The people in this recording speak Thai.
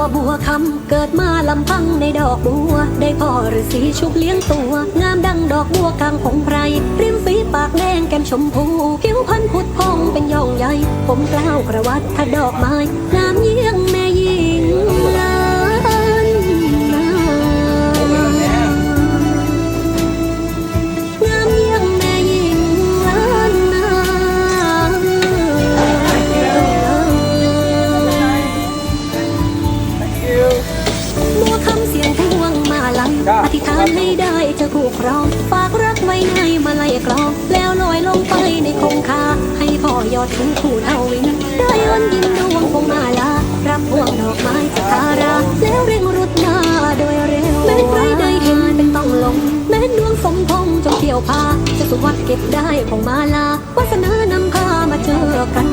ว่าบัวคำเกิดมาลำพังในดอกบัว ได้พ่อฤาษีชุบเลี้ยงตัว งามดังดอกบัวกลางของไพรริมฝีปากแดงแก้มชมพูผิวพรรณผุดพองเป็นยองใหญ่ ผมกล้าวกระวัดถ้าดอกไม้ อธิษฐานให้ได้จะคู่ครอง ฝากรักไว้ในมาลัยกลอง แล้วลอยลงไปในคงคา ให้พ่อยอดถึงคู่เท่าวิน ได้วันยินดวงคงมาลา รับพวงดอกไม้สักการะแล้วเร่งรุดมาโดยเร็วแม้ใครได้เห็นเป็นต้องลง แม้ดวงสมพงจงเกี่ยวพา จะสุวัดเก็บได้ของมาลา วาสนานำพามาเจอกัน